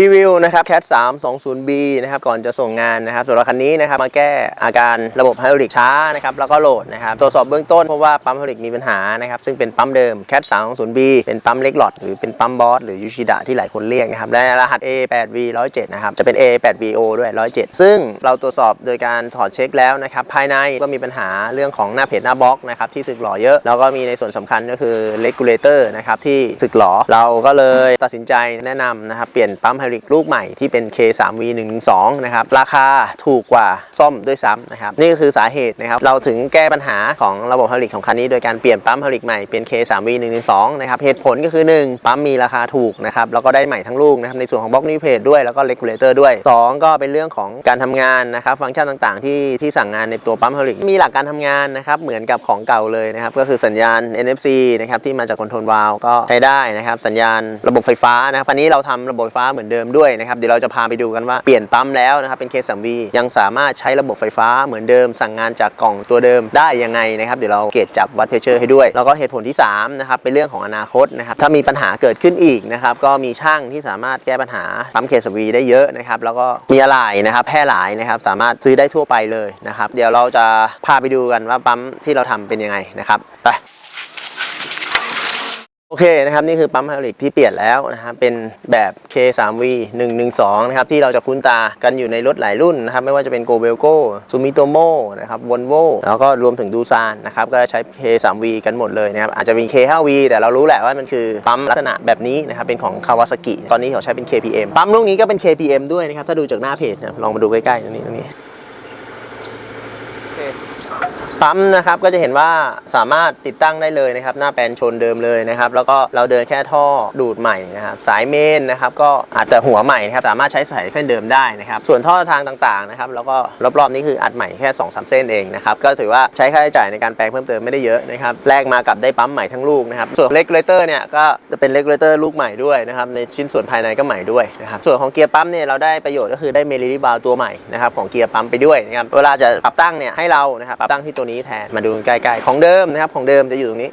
รีวิวนะครับ Cat 3 2 0 B นะครับก่อนจะส่งงานนะครับสำหรับคันนี้นะครับมาแก้อาการระบบไฮดรอลิกช้านะครับแล้วก็โหลดนะครับตรวจสอบเบื้องต้นเพราะว่าปั๊มไฮดรอลิกมีปัญหานะครับซึ่งเป็นปั๊มเดิม Cat 3 2 0 B เป็นปั๊มเล็กหลอดหรือเป็นปั๊มบอสหรือยูชิดะที่หลายคนเรียกนะครับและรหัส A8V 107นะครับจะเป็น A8VO ด้วย 107 ซึ่งเราตรวจสอบโดยการถอดเช็คแล้วนะครับภายในก็มีปัญหาเรื่องของหน้าเพจหน้าบล็อกนะครับที่สึกหล่อเยอะแล้วก็มีในส่วนสำคัญก็คือเลกูลเลเตอร์นะครับที่สึกหลอเราก็เลยตัดสินใจแนะนำนะครับเปลี่ยนปั๊มไฮดรอลิกลูกใหม่ที่เป็น K3V 112 นะครับราคาถูกกว่าซ่อมด้วยซ้ำนะครับนี่ก็คือสาเหตุนะครับเราถึงแก้ปัญหาของระบบไฮดรอลิกของคันนี้โดยการเปลี่ยนปั๊มไฮดรอลิกใหม่เป็น K3V 112 นะครับเหตุผลก็คือ 1 ปั๊มมีราคาถูกนะครับแล้วก็ได้ใหม่ทั้งลูกนะครับในส่วนของบล็อกนิวเพจด้วยแล้วก็เลกูลเลเตอร์ด้วย 2 ก็เป็นเรื่องของการทำงานนะครับฟังก์ชันต่างๆ ที่ที่สั่งงานในตัวปั๊มไฮดรอลิกมีหลักการทำงานนะครับเหมือนกับของเก่าเลยนะครับก็คือสัญญาณ NFC นะครับที่มาจากคอนโทรลวาลก็ใช้ได้นะครับสัญญาณระบบไฟฟ้านะครับอันนี้เราทำระบบไฟฟ้าเหมือนเดิดิมด้วยนะครับเดี๋ยวเราจะพาไปดูกันว่าเปลี่ยนปั๊มแล้วนะครับเป็น K3V ยังสามารถใช้ระบบไฟฟ้าเหมือนเดิม สั่งงานจากกล่องตัวเดิมได้ยังไงนะครับเดี๋ยวเราเกจจับวัดเพชเชอร์ให้ด้วย แล้วก็เหตุผลที่3นะครับเป็นเรื่องของอนาคตนะครับถ้ามีปัญหาเกิดขึ้นอีกนะครับก็มีช่างที่สามารถแก้ปัญหาปั๊ม K3V ได้เยอะนะครับแล้วก็มีอะไรนะครับแพร่หลายนะครับสามารถซื้อได้ทั่วไปเลยนะครับเดี๋ยวเราจะพาไปดูกันว่าปั๊มที่เราทำเป็นยังไงนะครับไป โอเคนะครับนี่คือปั๊มไฮดรอลิกที่เปลี่ยนแล้วนะครับเป็นแบบ K3V 112นะครับที่เราจะคุ้นตากันอยู่ในรถหลายรุ่นนะครับไม่ว่าจะเป็น g o b e l c o Sumitomo นะครับ Volvo แล้วก็รวมถึงดูซานนะครับก็ใช้ K3V กันหมดเลยนะครับอาจจะมี K5V แต่เรารู้แหละว่ามันคือปั๊มลักษณะแบบนี้นะครับเป็นของ Kawasaki ตอนนี้เขาใช้เป็น KPM ปั๊มลูกนี้ก็เป็น KPM ด้วยนะครับถ้าดูจากหน้าเพจนะครับลองมาดูใกล้ๆตรงนี้ตรงนี้ ปั๊มนะครับก็จะเห็นว่าสามารถติดตั้งได้เลยนะครับ หน้าแปลนชนเดิมเลยนะครับ แล้วก็เราเดินแค่ท่อดูดใหม่นะครับสายเมนนะครับก็อาจจะหัวใหม่นะครับสามารถใช้สายแค่เดิมได้นะครับ ส่วนท่อทางต่างๆนะครับแล้วก็รอบๆนี้คืออัดใหม่แค่2อสเส้นเองนะครับก็ถือว่าใช้ค่าใช้จ่ายในการแปลงเพิ่มเติมไม่ได้เยอะนะครับแลกมากับได้ปั๊มใหม่ทั้งลูกนะครับส่วนเลกเลเตอร์เนี่ยก็จะเป็นเลกเลเตอร์ลูกใหม่ด้วยนะครับในชิ้นส่วนภายในก็ใหม่ด้วยนะครับส่วนของเกียร์ปั๊มเนี่ยเราได้ประโยชน์ก็คือได้เมลิลิบาลตัวใหม่นะครับของเกียร์ปั๊มไปด้วยนะครับเวลาจะปรับตั้งเนี่ยให้เรานะครับปรับตั้งที่ตัวนี้แทนมาดูใกล้ๆของเดิมนะครับของเดิมจะอยู่ตรงนี้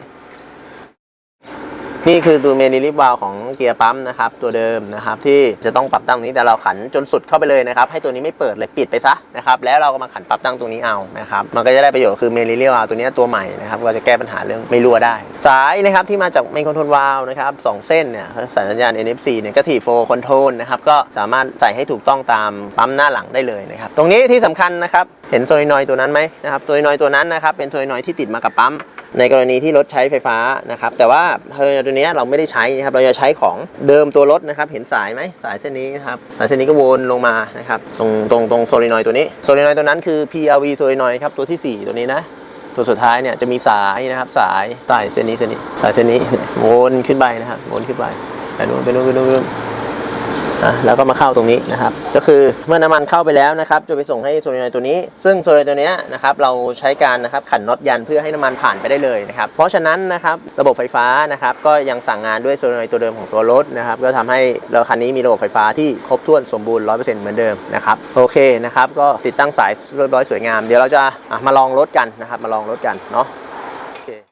นี่คือตัวเมนิลิบาลของเกียร์ปั๊มนะครับตัวเดิมนะครับที่จะต้องปรับตั้งนี้แต่เราขันจนสุดเข้าไปเลยนะครับให้ตัวนี้ไม่เปิดเลยปิดไปซะนะครับแล้วเราก็มาขันปรับตั้งตรงนี้เอานะครับมันก็จะได้ประโยชน์คือเมนิลิบาลตัวนี้ตัวใหม่นะครับก็จะแก้ปัญหาเรื่องไม่รั่วได้ สายนะครับที่มาจากเมนคอนโทรลวาลนะครับสองเส้นเนี่ยสายสัญญาณ NFC เนี่ยก็ถี่โฟคอนโทรลนะครับก็สามารถใส่ให้ถูกต้องตามปั๊มหน้าหลังได้เลยนะครับตรงนี้ที่สำคัญนะครับเห็นโซลินอยตัวนั้นไหมนะครับโซลินอยตัวนั้นนะครับเป็นโซลินอยที่ติดมากับปั๊ม ในกรณีที่รถใช้ไฟฟ้านะครับ แต่ว่าเฮอร์ตัวนี้เราไม่ได้ใช้นะครับ เราจะใช้ของเดิมตัวรถนะครับ เห็นสายไหมสายเส้นนี้นะครับ สายเส้นนี้ก็วนลงมานะครับ ตรงตรงตรงโซลินอยด์ตัวนี้ โซลินอยด์ตัวนั้นคือ PRV โซลินอยด์ครับ ตัวทีสี่ 4 ตัวนี้นะ ตัวสุดท้ายเนี่ยจะมีสายนะครับ สายใต้เส้นนี้เส้นนี้ สายเส้นนี้วนขึ้นไปนะครับวนขึ้นไปไปนู่นไปนู่นไปนู่นไป นะแล้วก็มาเข้าตรงนี้นะครับ ก็คือเมื่อน้ำมันเข้าไปแล้วนะครับ จะไปส่งให้โซลินอยตัวนี้ ซึ่งโซลินอยตัวเนี้ยนะครับเราใช้การนะครับขันน็อตยันเพื่อให้น้ำมันผ่านไปได้เลยนะครับ เพราะฉะนั้นนะครับระบบไฟฟ้านะครับก็ยังสั่งงานด้วยโซลินอยตัวเดิมของตัวรถนะครับก็ทำให้เรถคันนี้มีระบบไฟฟ้าที่ครบถ้วนสมบูรณ์100%เหมือนเดิมนะครับโอเคนะครับก็ติดตั้งสายเรียบร้อยสวยงาม เดี๋ยวเราจะะมาลองรถกันนะครับมาลองรถกันเนาะ